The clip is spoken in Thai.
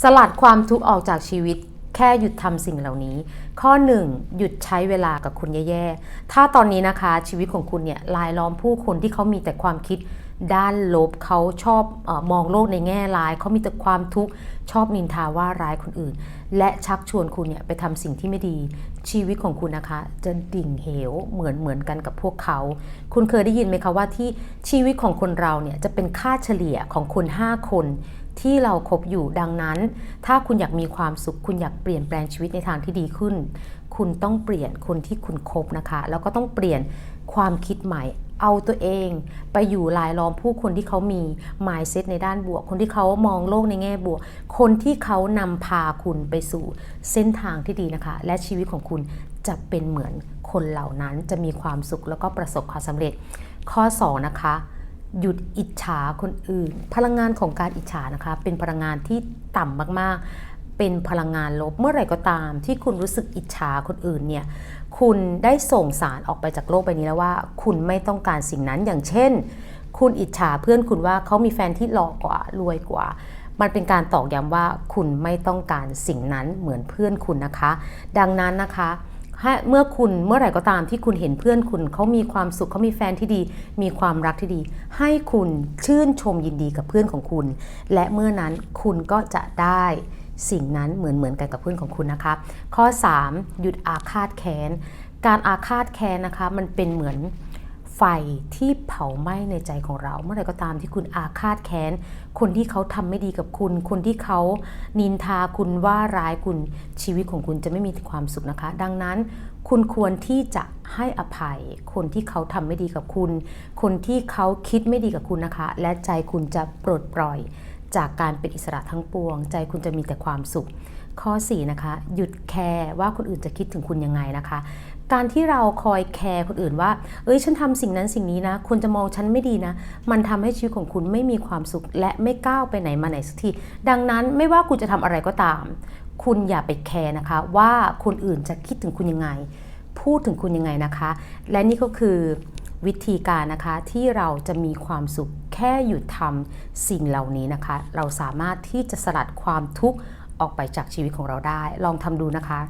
สลัดความทุกข์ออกจากชีวิต แค่หยุดทำสิ่งเหล่านี้ ข้อ 1 หยุดใช้เวลากับคนแย่ๆ ถ้าตอนนี้นะคะชีวิตของคุณเนี่ยลายล้อมผู้คนที่เขามีแต่ความคิดด้านลบเขาชอบอมองโลกในแง่ร้าย เขามีแต่ความทุกข์ชอบนินทาว่าร้ายคนอื่น และชักชวนคุณเนี่ยไปทำสิ่งที่ไม่ดี ชีวิตของคุณนะคะ จะดิ่งเหวเหมือนเหมือนกันกับพวกเขา คุณเคยได้ยินไหมคะว่าที่ชีวิตของคนเราเนี่ยจะเป็นค่าเฉลี่ยของคน 5 คน ที่เราครบอยู่ดังนั้น ถ้าคุณอยากมีความสุข คุณอยากเปลี่ยนแปลงชีวิตในทางที่ดีขึ้น คุณต้องเปลี่ยนคนที่คุณคบนะคะ แล้วก็ต้องเปลี่ยนความคิดใหม่ เอาตัวเอง ไปอยู่รายล้อมผู้คนที่เขามี mindset ในด้านบวก คนที่เขามองโลกในแง่บวก คนที่เขานำพาคุณไปสู่เส้นทางที่ดีนะคะ และชีวิตของคุณจะเป็นเหมือนคนเหล่านั้นจะมีความสุขแล้วก็ประสบความสำเร็จ ข้อ 2 นะคะ หยุดอิจฉาคนอื่น พลังงานของการอิจฉานะคะ เป็นพลังงานที่ต่ำมากๆ เป็นพลังงานลบเมื่อไหร่ก็ตาม ที่คุณรู้สึกอิจฉาคนอื่นเนี่ยคุณได้ส่งสารออกไปจากโลกใบนี้แล้วว่า คุณไม่ต้องการสิ่งนั้นอย่างเช่น คุณอิจฉาเพื่อนคุณว่าเขามีแฟนที่หล่อกว่ารวยกว่ามันเป็นการตอกย้ำว่าคุณไม่ต้องการสิ่งนั้นเหมือนเพื่อนคุณนะคะ ดังนั้นนะคะ เมื่อคุณเมื่อไหร่ก็ตามที่คุณเห็นเพื่อนคุณเขามีความสุขเขามีแฟนที่ดี มีความรักที่ดี ให้คุณชื่นชมยินดีกับเพื่อนของคุณ และเมื่อนั้นคุณก็จะได้สิ่งนั้นเหมือนเหมือนกันกับเพื่อนของคุณนะคะ ข้อ 3 หยุดอาฆาตแค้น การอาฆาตแค้นนะคะมันเป็นเหมือน ไฟที่เผาไหม้ในใจของเรา เมื่อไหร่ก็ตามที่คุณอาฆาตแค้น คนที่เขาทำไม่ดีกับคุณ คนที่เขานินทาคุณว่าร้ายคุณชีวิตของคุณจะไม่มีความสุขนะคะ ดังนั้นคุณควรที่จะให้อภัย คนที่เขาทำไม่ดีกับคุณ คนที่เขาคิดไม่ดีกับคุณนะคะ และใจคุณจะปลดปล่อย จากการเป็นอิสระทั้งปวง ใจคุณจะมีแต่ความสุข ข้อ 4 นะคะ หยุดแคร์ว่าคนอื่นจะคิดถึงคุณยังไงนะคะ การที่เราคอยแคร์คนอื่นว่า เอ้ยฉันทำสิ่งนั้นสิ่งนี้นะคนจะมองฉันไม่ดีนะ มันทำให้ชีวิตของคุณไม่มีความสุข และไม่ก้าวไปไหนมาไหนสักทีดังนั้นไม่ว่าคุณจะทำอะไรก็ตาม คุณอย่าไปแคร์นะคะ ว่าคนอื่นจะคิดถึงคุณยังไง พูดถึงคุณยังไงนะคะ และนี่ก็คือวิธีการนะคะที่เราจะมีความสุข แค่หยุดทำสิ่งเหล่านี้นะคะ เราสามารถที่จะสลัดความทุกข์ออกไปจากชีวิตของเราได้ ลองทำดูนะคะ